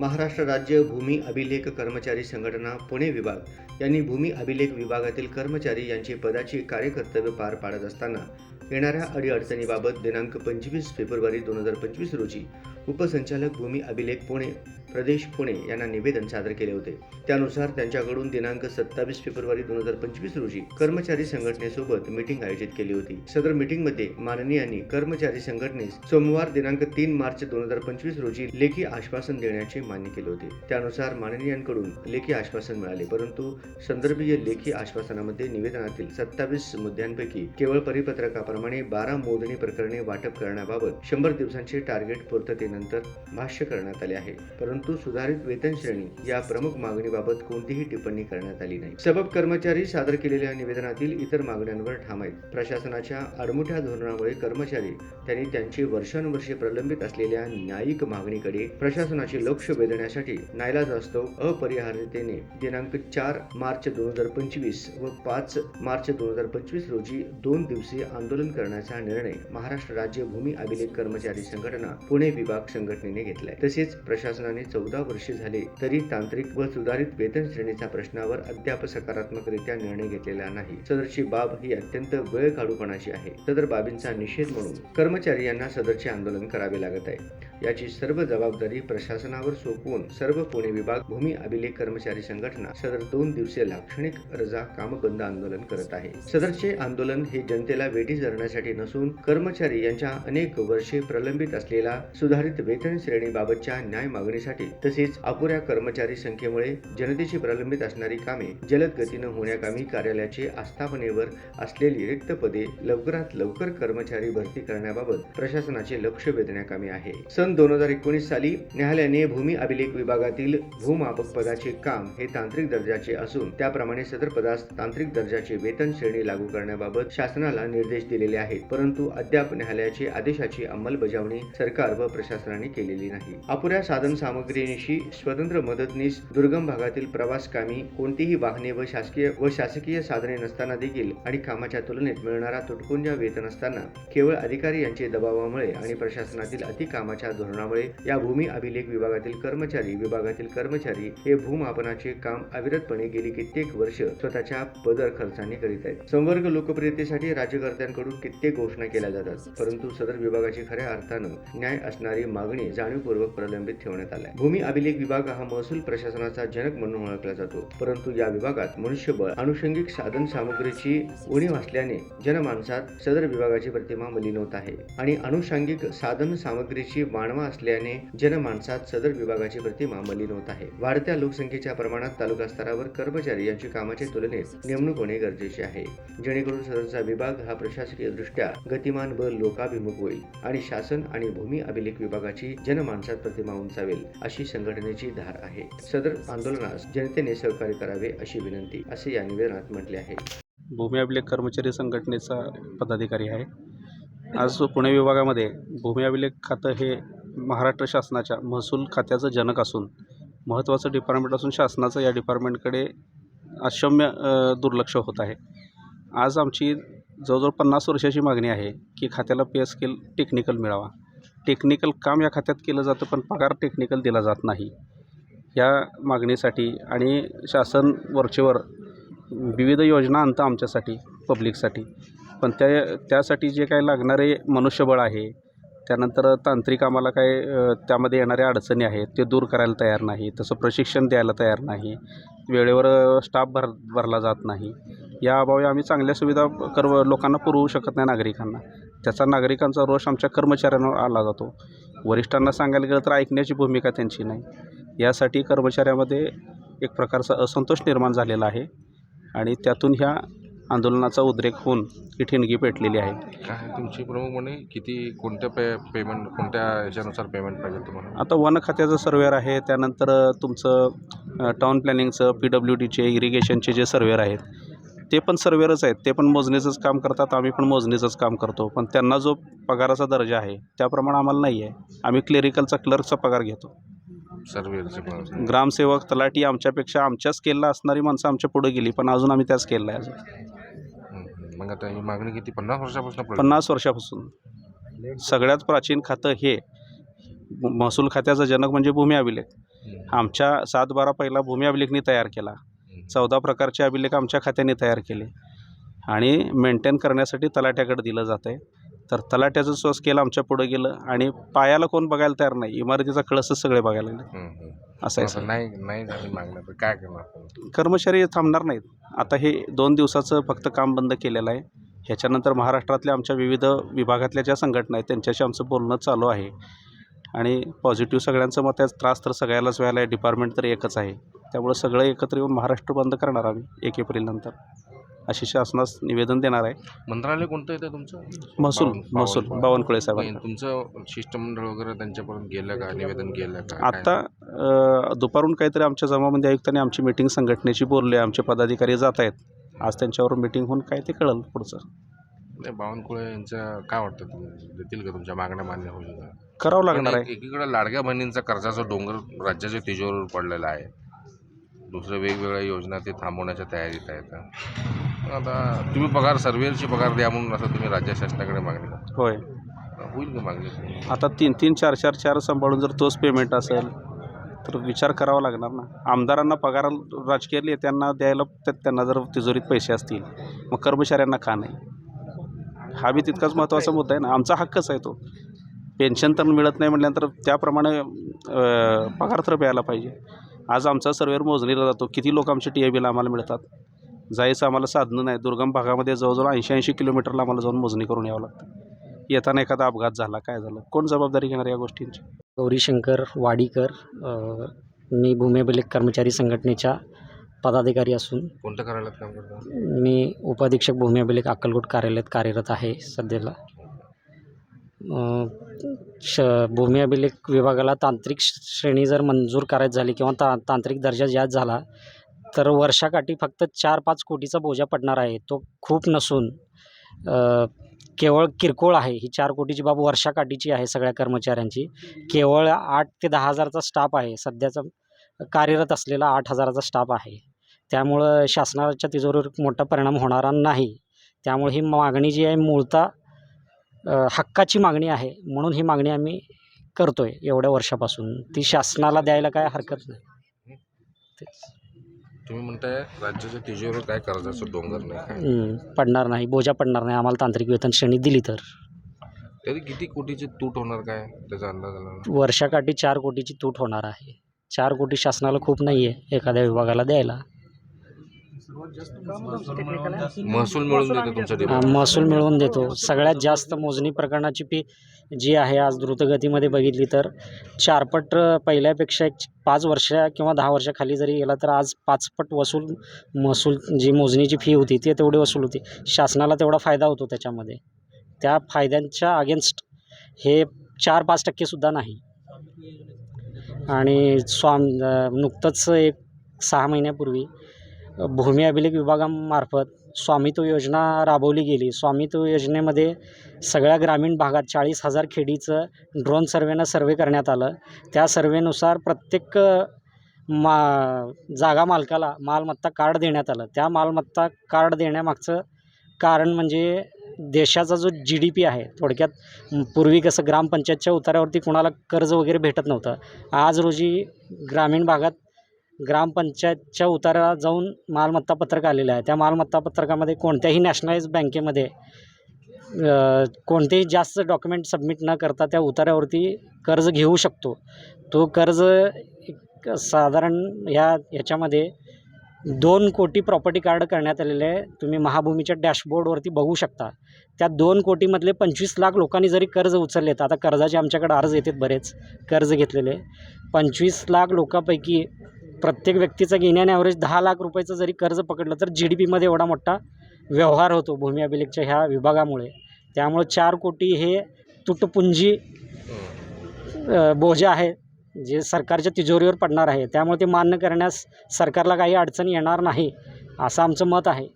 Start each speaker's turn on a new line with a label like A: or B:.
A: महाराष्ट्र राज्य भूमी अभिलेख कर्मचारी संघटना पुणे विभाग यांनी भूमी अभिलेख विभागातील कर्मचारी यांची पदाची कार्यकर्तव्य पार पाडत असताना येणाऱ्या अडीअडचणीबाबत दिनांक पंचवीस फेब्रुवारी दोन हजार पंचवीस रोजी उपसंचालक भूमी अभिलेख पुणे प्रदेश पुणे यांना निवेदन सादर केले होते. त्यानुसार त्यांच्याकडून दिनांक सत्तावीस फेब्रुवारी दोन हजार पंचवीस रोजी कर्मचारी संघटनेसोबत मीटिंग आयोजित केली होती. सदर मीटिंगमध्ये माननीयांनी कर्मचारी संघटनेस सोमवार दिनांक तीन मार्च दोन हजार पंचवीस रोजी लेखी आश्वासन देण्याचे मान्य केले होते. त्यानुसार माननीयांकडून लेखी आश्वासन मिळाले परंतु संदर्भीय लेखी आश्वासनामध्ये निवेदनातील सत्तावीस मुद्द्यांपैकी केवळ परिपत्रकाप्रमाणे बारा मोजणी प्रकरणे वाटप करण्याबाबत शंभर दिवसांचे टार्गेट पूर्ततेनंतर भाष्य करण्यात आले आहे. परंतु परंतु सुधारित वेतन श्रेणी या प्रमुख मागणीबाबत कोणतीही टिप्पणी करण्यात आली नाही. सबब कर्मचारी सादर केलेल्या निवेदनातील इतर मागण्यांवर ठाम आहेत. प्रशासनाच्या आडमुठ्या धोरणामुळे कर्मचारी त्यांनी त्यांची वर्षानुवर्षे प्रलंबित असलेल्या न्यायिक मागणीकडे प्रशासनाचे लक्ष वेधण्यासाठी नाईलाजास्तव अपरिहार्यतेने दिनांक चार मार्च दोन हजार पंचवीस व पाच मार्च दोन हजार पंचवीस रोजी दोन दिवसीय आंदोलन करण्याचा निर्णय महाराष्ट्र राज्य भूमी अभिलेख कर्मचारी संघटना पुणे विभाग संघटनेने घेतलाय. तसेच प्रशासनाने चौदा वर्षे झाले तरी तांत्रिक व सुधारित वेतन श्रेणीच्या प्रश्नावर अद्याप सकारात्मकरित्या निर्णय घेतलेला नाही. सदरची बाब ही अत्यंत वेळ काढूपणाची आहे. सदर बाबींचा निषेध म्हणून कर्मचारी यांना सदरचे आंदोलन करावे लागत आहे. याची सर्व जबाबदारी प्रशासनावर सोपवून सर्व पुणे विभाग भूमी अभिलेख कर्मचारी संघटना सदर दोन दिवसीय लाक्षणिक रजा कामबंद आंदोलन करत आहे. सदरचे आंदोलन हे जनतेला वेटी धरण्यासाठी नसून कर्मचारी यांच्या अनेक वर्षे प्रलंबित असलेला सुधारित वेतन श्रेणीबाबतच्या न्याय मागणीसाठी तसेच अपुऱ्या कर्मचारी संख्येमुळे जनतेची प्रलंबित असणारी कामे जलद गतीनं होण्याकामी कार्यालयाचे आस्थापनेवर असलेली रिक्त पदे लवकरात लवकर कर्मचारी भरती करण्याबाबत प्रशासनाचे लक्ष वेधण्याकामी आहे. सन दोन हजार एकोणीस साली न्यायालयाने भूमी अभिलेख विभागातील भूमापक पदाचे काम हे तांत्रिक दर्जाचे असून त्याप्रमाणे सदर पदास तांत्रिक दर्जाचे वेतन श्रेणी लागू करण्याबाबत शासनाला निर्देश दिलेले आहेत. परंतु अद्याप न्यायालयाचे आदेशाची अंमलबजावणी सरकार व प्रशासनाने केलेली नाही. अपुऱ्या साधन सामग्रीनिशी स्वतंत्र मदतनीस दुर्गम भागातील प्रवास कामी कोणतीही वाहने व शासकीय व शासकीय साधने नसताना देखील आणि कामाच्या तुलनेत मिळणारा तुटपुंजा वेतन असताना केवळ अधिकारी यांचे दबावामुळे आणि प्रशासनातील अतिकामाच्या धोरणामुळे या भूमी अभिलेख विभागातील कर्मचारी विभागातील कर्मचारी हे भूमापनाचे काम अविरतपणे गेली कित्येक वर्ष स्वतःच्या पदर खर्चाने करीत आहेत. संवर्ग लोकप्रियतेसाठी राज्यकर्त्यांकडून कित्येक घोषणा केल्या जातात परंतु सदर विभागाची खऱ्या अर्थानं न्याय असणारी मागणी जाणीवपूर्वक प्रलंबित ठेवण्यात आल्या. भूमी अभिलेख विभाग हा महसूल प्रशासनाचा जनक म्हणून ओळखला जातो. परंतु या विभागात मनुष्यबळ अनुषंगिक साधन सामग्रीची उणीव असल्याने जनमानसात सदर विभागाची प्रतिमा मलिन होत आहे. आणि अनुषंगिक साधन सामग्रीची मानवा असल्याने जनमानसात सदर विभागाची प्रतिमा मलिन होत आहे. वाढत्या लोकसंख्येच्या प्रमाणात तालुका स्तरावर कर्मचारी यांची कामाच्या तुलनेत नेमणूक होणे गरजेचे आहे. जेणेकरून सदरचा विभाग हा प्रशासकीय दृष्ट्या गतिमान व लोकाभिमुख होईल आणि शासन आणि भूमी अभिलेख विभागाची जनमानसात प्रतिमा उंचावेल अशी संघटनेची धार आहे. सदर आंदोलनास जनतेने सहकार्य करावे अशी विनंती असे या निवेदनात म्हटले आहे.
B: भूमी अभिलेख कर्मचारी संघटनेचा पदाधिकारी आहे. आज पुणे विभागामध्ये भूमी अभिलेख खातं हे महाराष्ट्र शासनाच्या महसूल खात्याचं जनक असून महत्त्वाचं डिपार्टमेंट असून शासनाचं या डिपार्टमेंटकडे अक्षम्य दुर्लक्ष होत आहे. आज आमची जवळजवळ पन्नास वर्षाची मागणी आहे की खात्याला पे स्केल टेक्निकल मिळावा. टेक्निकल काम या खात्यात केलं जातं पण पगार टेक्निकल दिला जात नाही. या मागणीसाठी आणि शासन वरचेवर विविध योजना आणतं आमच्यासाठी पब्लिकसाठी. पण त्या त्यासाठी जे काही लागणारे मनुष्यबळ आहे त्यानंतर तांत्रिक आम्हाला काय त्यामध्ये येणाऱ्या अडचणी आहेत ते दूर करायला तयार नाही तसं प्रशिक्षण द्यायला तयार नाही वेळेवर स्टाफ भर भरला जात नाही. या अभावी आम्ही चांगल्या सुविधा कर्व लोकांना पुरवू शकत नाही नागरिकांना. त्याचा नागरिकांचा रोष आमच्या कर्मचाऱ्यांवर आला जातो. वरिष्ठांना सांगायला गेलं तर ऐकण्याची भूमिका त्यांची नाही. यासाठी कर्मचाऱ्यामध्ये एक प्रकारचा असंतोष निर्माण झालेला आहे आणि त्यातून ह्या आंदोलनाचा उद्रेक होऊन ही ठिणगी पेटलेली आहे.
C: काय तुमची प्रमुख म्हणे? किती कोणत्या पे पेमेंट कोणत्या ह्याच्यानुसार पेमेंट पाहिजे तुम्हाला?
B: आता वन खात्याचं सर्वेअर आहे त्यानंतर तुमचं टाऊन प्लॅनिंगचं पी डब्ल्यू डीचे इरिगेशनचे जे सर्वेअर आहेत ते पण सर्वेअरच आहेत. ते पण मोजणीचंच काम करतात. आम्ही पण मोजणीचंच काम करतो. पण त्यांना जो पगाराचा दर्जा आहे त्याप्रमाणे आम्हाला नाही आहे. आम्ही क्लेरिकलचा क्लर्कचा पगार घेतो.
C: सर्वेचे पण
B: ग्रामसेवक तलाठी आमच्यापेक्षा आमच्या स्केलला असणारी माणसं आमच्या पुढे गेली पण अजून आम्ही त्या स्केलला आहे अजून.
C: हम्म. मग आता ही मागणी किती? पन्नास वर्षापासून पडली?
B: पन्नास वर्षापासून. सगळ्यात प्राचीन खातं हे. महसूल खात्याचा जनक म्हणजे भूमी अभिलेख. आमच्या सात बारा पहिला भूमी अभिलेखनी तयार केला. चौदा प्रकारचे अभिलेख आमच्या खात्याने तयार केले. आणि मेंटेन करण्यासाठी तलाट्याकडे दिलं जातं आहे तर तलाट्याचं जो स्केल आमच्या पुढं गेलं आणि पायाला कोण बघायला तयार नाही. इमारतीचा कळसच सगळे बघायला लागले.
C: हम्म.
B: असं आहे
C: नाही नाही झाली मागणं तर काय करणार?
B: कर्मचारी थांबणार नाहीत. आता हे दोन दिवसाचं फक्त काम बंद केलेलं आहे. ह्याच्यानंतर महाराष्ट्रातल्या आमच्या विविध विभागातल्या ज्या संघटना आहेत त्यांच्याशी आमचं बोलणं चालू आहे. आणि पॉझिटिव्ह सगळ्यांचं मत आहे त्रास तर सगळ्यालाच व्हायला आहे डिपार्टमेंट तर एकच आहे. त्यामुळं सगळं एकत्र येऊन महाराष्ट्र बंद करणार आम्ही एक एप्रिलनंतर अशी शासनास निवेदन देणार आहे.
C: मंत्रालय कोणतं येतं तुमचं?
B: महसूल महसूल
C: बावन-
B: बावनकुळे
C: नाही,
B: साहेबांना
C: तुमचं शिष्टमंडळ वगैरे त्यांच्यापर्यंत गेलं का? निवेदन गेलं का? काय?
B: आत्ता अ, दुपारून काहीतरी आमच्या जमाबंदी आयुक्तांनी आमची मिटिंग संघटनेची बोलले आमचे पदाधिकारी जात आहेत. आज त्यांच्यावर मिटिंग होऊन काय ते कळलं पुढचं.
C: नाही बावनकुळे यांचं काय वाटतं तुम्ही देतील का तुमच्या मागण्या मान्य होईल का
B: करावं लागणार आहे?
C: एक- एकीकडे लाडक्या बहिणींचा कर्जाचा डोंगर राज्याच्या तिजोरीवर पडलेला आहे. दुसऱ्या वेगवेगळ्या योजना ते थांबवण्याच्या तयारीत आहेत. आता तुम्ही पगार सर्वेअरची पगार द्या म्हणून असं तुम्ही राज्य शासनाकडे मागणी करता.
B: होय.
C: होईल का मागणी?
B: आता तीन तीन चार चार चार सांभाळून जर तोच पेमेंट असेल तर विचार करावा लागणार ना. आमदारांना पगार राजकीय नेत्यांना द्यायला त्या- त्यांना जर तिजोरीत पैसे असतील मग कर्मचाऱ्यांना का नाही? हा बी तितकाच महत्त्वाचा मुद्दा आहे ना. आमचा हक्कच आहे तो. पेन्शन तर मिळत नाही म्हटल्यानंतर त्याप्रमाणे पगार तर मिळायला पाहिजे. आज आमचा सर्वेवर मोजणीला जातो किती लोक आमचे टी आय बीला आम्हाला मिळतात? जायचं आम्हाला साधनं नाही. दुर्गम भागामध्ये जवळजवळ ऐंशी ऐंशी किलोमीटरला आम्हाला जाऊन मोजणी करून यावं लागतं. येताना एखादा अपघात झाला काय झालं? कोण जबाबदारी घेणार या गोष्टींची?
D: गौरीशंकर वाडीकर मी भूमी अभिलेख कर्मचारी संघटनेच्या पदाधिकारी असून
C: कोणत्या कार्यालयात काम करता?
D: मी उपाधीक्षक भूमी अभिलेख अक्कलकोट कार्यालयात कार्यरत आहे सध्याला. श भूमी अभिलेख विभागाला तांत्रिक श- श्रेणी जर मंजूर करायची झाली किंवा ता तांत्रिक दर्जा ज्यात झाला तर वर्षाकाठी फक्त चार पाच कोटीचा बोजा पडणार आहे. तो खूप नसून केवळ किरकोळ आहे. ही चार कोटीची बाब वर्षाकाठीची आहे सगळ्या कर्मचाऱ्यांची. केवळ आठ ते दहा हजारचा स्टाफ आहे. सध्याचा कार्यरत असलेला आठ हजाराचा स्टाफ आहे. त्यामुळं शासनाच्या तिजोरीवर मोठा परिणाम होणारा नाही. त्यामुळे ही मागणी जी आहे मूळतः हक्काची मागणी आहे म्हणून ही मागणी आम्ही करतो आहे एवढ्या वर्षापासून. ती शासनाला द्यायला काय हरकत नाही. तेच.
C: तुम्ही म्हणताय राज्याच्या तिजोरीवर काय कर्जाचं डोंगर नाही.
D: पडणार नाही बोजा पडणार नाही आम्हाला तांत्रिक वेतन श्रेणी दिली तर.
C: तरी किती कोटीची तूट होणार काय त्याचा अंदाज आला?
D: वर्षाकाठी चार कोटीची तूट होणार आहे. चार कोटी शासनाला खूप नाही आहे एखाद्या विभागाला द्यायला.
C: महसूल मिळून देतो तुमच्या
D: महसूल मिळवून देतो. सगळ्यात जास्त मोजणी प्रकरणाची फी जी आहे आज द्रुतगतीमध्ये बघितली तर चारपट पहिल्यापेक्षा एक पाच वर्ष किंवा दहा वर्षाखाली जरी गेला तर आज पाचपट वसूल महसूल जी मोजणीची फी होती ती तेवढी वसूल होती. शासनाला तेवढा फायदा होतो त्याच्यामध्ये. त्या फायद्यांच्या अगेन्स्ट हे चार पाच टक्केसुद्धा नाही. आणि स्वाम नुकतंच एक सहा महिन्यापूर्वी भूमी अभिलेख विभागामार्फत स्वामित्व योजना राबवली गेली. स्वामित्व योजनेमध्ये सगळ्या ग्रामीण भागात चाळीस हजार खेडीचं ड्रोन सर्वेनं सर्वे करण्यात आलं. त्या सर्वेनुसार प्रत्येक मा जागा मालकाला मालमत्ता कार्ड देण्यात आलं. त्या मालमत्ता कार्ड देण्यामागचं कारण म्हणजे देशाचा जो जी डी पी आहे थोडक्यात पूर्वी कसं ग्रामपंचायतच्या उतारावरती कुणाला कर्ज वगैरे भेटत नव्हतं. आज रोजी ग्रामीण भागात ग्रामपंचायतच्या उताराला जाऊन मालमत्ता पत्रक आलेलं आहे. त्या मालमत्ता पत्रकामध्ये कोणत्याही नॅशनलाइज बँकेमध्ये कोणतेही जास्त डॉक्युमेंट सबमिट न करता त्या उतार्यावरती कर्ज घेऊ शकतो. तो कर्ज एक साधारण ह्या ह्याच्यामध्ये दोन कोटी प्रॉपर्टी कार्ड करण्यात आलेले आहे. तुम्ही महाभूमीच्या डॅशबोर्डवरती बघू शकता. त्या दोन कोटीमधले पंचवीस लाख लोकांनी जरी कर्ज उचलले तर आता कर्जाचे आमच्याकडे अर्ज येतात बरेच कर्ज घेतलेले. पंचवीस लाख लोकांपैकी प्रत्येक व्यक्तीचं घेण्याने ॲव्हरेज दहा लाख रुपयाचं जरी कर्ज पकडलं तर जी डी पीमध्ये एवढा मोठा व्यवहार होतो भूमी अभिलेखच्या ह्या विभागामुळे. त्यामुळं चार कोटी हे तुटपुंजी अ, बोजा आहे जे सरकारच्या तिजोरीवर पडणार आहे. त्यामुळे ते मान्य करण्यास सरकारला काही अडचण येणार नाही असं आमचं मत आहे.